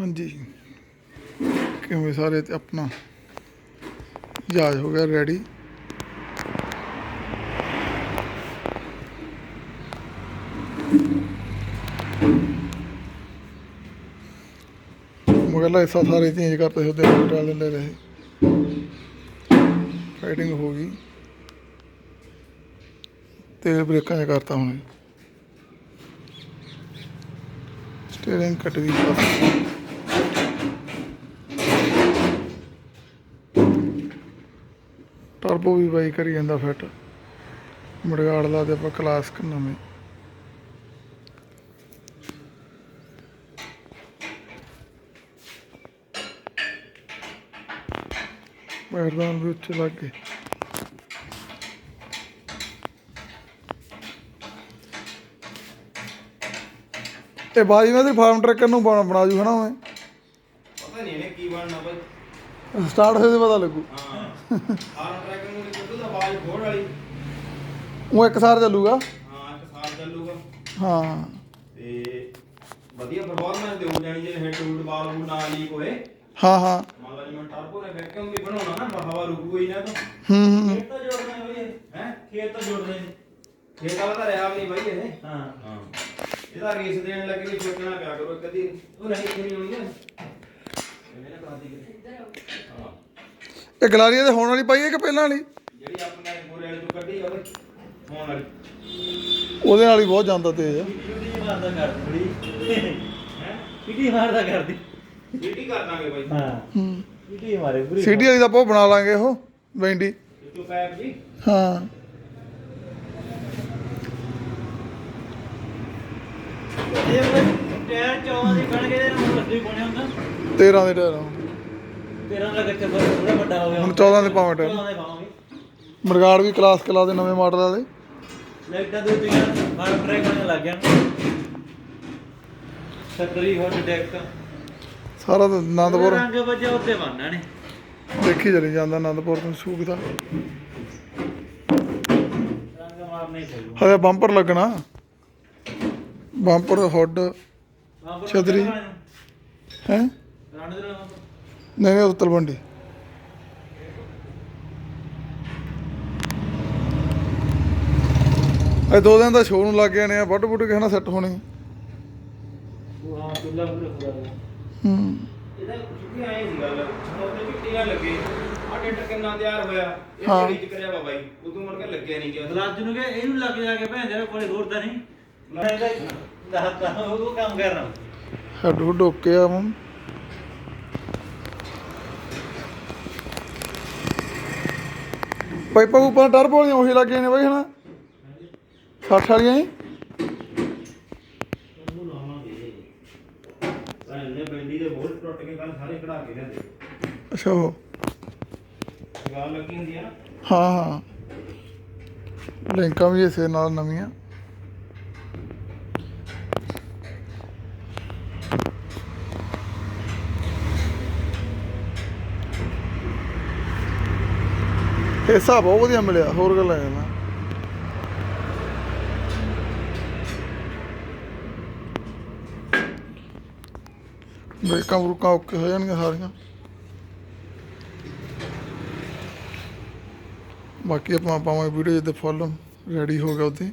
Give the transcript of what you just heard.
ਹਾਂਜੀ। ਕਿਵੇਂ ਸਾਰੇ ਤੇ ਆਪਣਾ ਜਹਾਜ਼ ਹੋ ਗਿਆ ਰੈਡੀ ਮਗਲਾ ਹਿੱਸਾ ਸਾਰੇ ਚੇਂਜ ਕਰਤੇ ਸੀ ਉਹਦੇ ਨਾਲ ਲੈ ਰਹੇ ਫਾਈਟਿੰਗ ਹੋ ਗਈ। ਤੇਲ ਬ੍ਰੇਕਾਂ 'ਚ ਕਰਤਾ ਹੁਣ। ਸਟੀਅਰਿੰਗ ਕੱਟ ਗਈ। ਟਰਬੋ ਵੀ ਬਾਈ ਕਰੀ ਜਾਂਦਾ ਫਿੱਟ ਮੜਗਾੜ ਲਾ ਦੇ ਆਪਾਂ ਕਲਾਸਿਕ ਨਵੇਂ। ਪੈਰਦਾਨ ਵੀ ਉੱਚੇ ਲੱਗ ਗਏ। ਇਹ ਬਾਜੀ ਮੈਂ ਤੇ ਫਾਰਮ ਟਰੱਕਰ ਨੂੰ ਬਣਾ ਬਣਾ ਜੂ ਹਨਾ ਮੈਂ ਪਤਾ ਨਹੀਂ ਇਹਨੇ ਕੀ ਬਣਨਾ ਬਈ। ਸਟਾਰਟ ਹੋਏ ਤੇ ਪਤਾ ਲੱਗੂ। ਹਾਂ ਆਰ ਟਰੈਕ ਨੂੰ ਕਿੱਦੋਂ ਦਾ ਆਵਾਜ਼ ਘੋੜ ਵਾਲੀ ਉਹ ਇੱਕ ਸਾਰ ਚੱਲੂਗਾ ਹਾਂ ਇੱਕ ਸਾਲ ਚੱਲੂਗਾ। ਹਾਂ। ਤੇ ਵਧੀਆ ਪਰਫਾਰਮੈਂਸ ਦੇਊ ਜਾਣੀ ਜੇ ਹੈਡ ਟੂ ਬਾਲ ਬੂ ਨਾ ਲੀਕ ਹੋਏ ਹਾਂ ਹਾਂ। ਮੰਨ ਲਾ ਜਿਵੇਂ ਟਰਬੋ ਨੇ ਵੈਕਿਊਮ ਵੀ ਬਣਾਉਣਾ ਨਾ ਹਵਾ ਰੁਕੂ ਹੀ ਨਾ ਤਾਂ। ਹੂੰ ਹੂੰ। ਖੇਤ ਤਾਂ ਜੋੜਨਾ ਬਈ ਹੈ? ਖੇਤ ਤਾਂ ਜੋੜਦੇ ਨੇ। ਖੇਤ ਵਾਲਾ ਤਾਂ ਰਿਹਾ ਵੀ ਨਹੀਂ ਬਈ ਇਹ। ਹਾਂ। ਹਾਂ। ਇਹਦਾ ਰੇਸ ਦੇਣ ਲੱਗੇ ਵੀ ਸੋਚਣਾ ਪਿਆ ਕਰੋ ਕਦੀ ਉਹ ਨਹੀਂ ਕਿਹਨੀ ਹੋਣੀ ਨਾ। ਇਹ ਗਲਾਰੀਆ ਦੇ ਹੋਣ ਵਾਲੀ ਪਾਈ ਹੈ ਕਿ ਪਹਿਲਾਂ ਵਾਲੀ? ਜਿਹੜੀ ਆਪਣੇ ਮੋਰੇ ਵਾਲੇ ਤੋਂ ਕੱਢੀ ਆ ਬਈ ਹੋਣ ਵਾਲੀ। ਉਹਦੇ ਨਾਲ ਹੀ ਬਹੁਤ ਜਾਂਦਾ ਤੇਜ਼ ਆ। ਕਿਹੜੀ ਮਾਰਦਾ ਕਰ ਥੋੜੀ ਹੈ? ਕਿਹੜੀ ਮਾਰਦਾ ਕਰਦੀ? ਸੀਟੀ ਕਰ ਦਾਂਗੇ ਬਾਈ। ਹਾਂ। ਹੂੰ। ਕਿਹੜੀ ਮਾਰੇ ਪੂਰੀ। ਸੀਡੀ ਵਾਲੀ ਦਾ ਬਹੁਤ ਬਣਾ ਲਾਂਗੇ ਉਹ ਵੈਂਡੀ। ਟੂ ਪੈਪ ਜੀ। ਹਾਂ। ਇਹ ਟਾਇਰ ਚੌਂ ਦੇ ਖੜ ਕੇ ਇਹਨੂੰ ਲੱਸੀ ਪਾਉਣੇ ਹੁੰਦਾ 13 ਦੇ ਟਾਇਰ 13 ਦਾ ਕੱਚਾ ਥੋੜਾ ਵੱਡਾ ਹੋ ਗਿਆ। ਹੁਣ 14 ਦੇ ਪਾਵਾਂ ਟਾਇਰ। 14 ਦੇ ਪਾਵਾਂਗੇ। ਮਰਗਾੜ ਵੀ ਕਲਾਸ ਕਲਾ ਦੇ ਨਵੇਂ ਮਾਡਲ ਵਾਲੇ। ਲਾਈਟਾਂ ਦੋ ਤੀਆਂ ਫਾਰਮ ਟਰੈਕ ਹੋਣ ਲੱਗ ਗਿਆ ਛਤਰੀ ਹੌਟ ਡੈਕ ਸਾਰਾ ਤਾਂ ਆਨੰਦਪੁਰ ਰੰਗ ਵਜੇ ਉੱਤੇ ਬਣਨਾ ਨੇ। ਦੇਖੀ ਚਲੀ ਜਾਂਦਾ ਆਨੰਦਪੁਰ ਤੋਂ ਸੂਕ ਦਾ। ਰੰਗ ਮਾਰਨਾ ਹੀ ਪਊ ਹਲੇ ਬੰਪਰ ਲੱਗਣਾ। ਬੰਪਰ ਹੁੱਡ ਛਤਰੀ। ਹੈ? ਨਹੀਂ ਨਹੀਂ ਉਹ ਤਲਵੰਡੀ ਇਹ ਦੋ ਦਿਨ ਦਾ ਸ਼ੋਅ ਨੂੰ ਲੱਗ ਜਾਣੇ ਆ ਵੱਡ ਵੁੱਡ ਕੇ ਹਨਾ ਸੈੱਟ ਹੋਣੇ। ਹਾਂ। ਚੁੱਲਾ ਖੁਦਾ ਹੂੰ। ਇਹਦਾ ਛੁੱਟੀ ਆਏ ਸੀ ਗੱਲ ਉਹਦੇ ਛੁੱਟੀਆਂ ਲੱਗੇ ਆ ਟੈਂਟਰ ਕਿੰਨਾ ਤਿਆਰ ਹੋਇਆ ਇਹ ਚ ਕਰਿਆ ਵਾ ਬਾਈ ਉਦੋਂ ਮੁੜ ਕੇ ਲੱਗਿਆ ਨਹੀਂ ਗਿਆ ਰਾਜੂ ਨੂੰ ਕਹੇ ਇਹਨੂੰ ਲੱਗ ਜਾ ਕੇ ਭੈਣ ਜਰਾ ਕੋਲੇ ਹੋਰ ਤਾਂ ਨਹੀਂ। ਮੈਂ ਇਹਦਾ ਦੱਸਦਾ ਉਹ ਕੰਮ ਕਰਨਾ। ਹੈਡ ਹੁੱਡ ਓਕੇ ਆ ਮਮ ਪਾਈਪਾਂ ਉਪਰ ਟਰਬੋ ਵਾਲੀਆਂ ਉਹੀ ਲੱਗੇ ਨੇ ਬਈ ਹਨਾ। 60 ਵਾਲੀਆਂ ਹੀ। ਉਹਨੂੰ ਲਾਵਾਂਗੇ ਇਹਨੇ ਬੈਂਡੀ ਦੇ ਬੋਲਟ ਟੁੱਟ ਕੇ ਕੱਲ ਸਾਰੇ ਕਢਾ ਕੇ ਲਿਆਂਦੇ ਅੱਛਾ ਉਹ। ਗਾਲ ਲੱਗੀ ਹੁੰਦੀ ਆ ਨਾ। ਹਾਂ ਹਾਂ। ਲਿੰਕਾਂ ਵੀ ਇਸੇ ਨਾਲ ਨਵੀਆਂ। ਹਿੱਸਾ ਬਹੁਤ ਵਧੀਆ ਮਿਲਿਆ, ਹੋਰ ਗੱਲਾਂ ਹੈ ਨਾ ਬ੍ਰੇਕਾਂ ਬਰੂਕਾਂ ਓਕੇ ਹੋ ਜਾਣਗੀਆਂ ਸਾਰੀਆਂ। ਬਾਕੀ ਆਪਾਂ ਪਾਵਾਂਗੇ ਵੀਡੀਓ ਜਿੱਦੇ ਫੁੱਲ ਰੈਡੀ ਹੋ ਗਿਆ ਉੱਥੇ।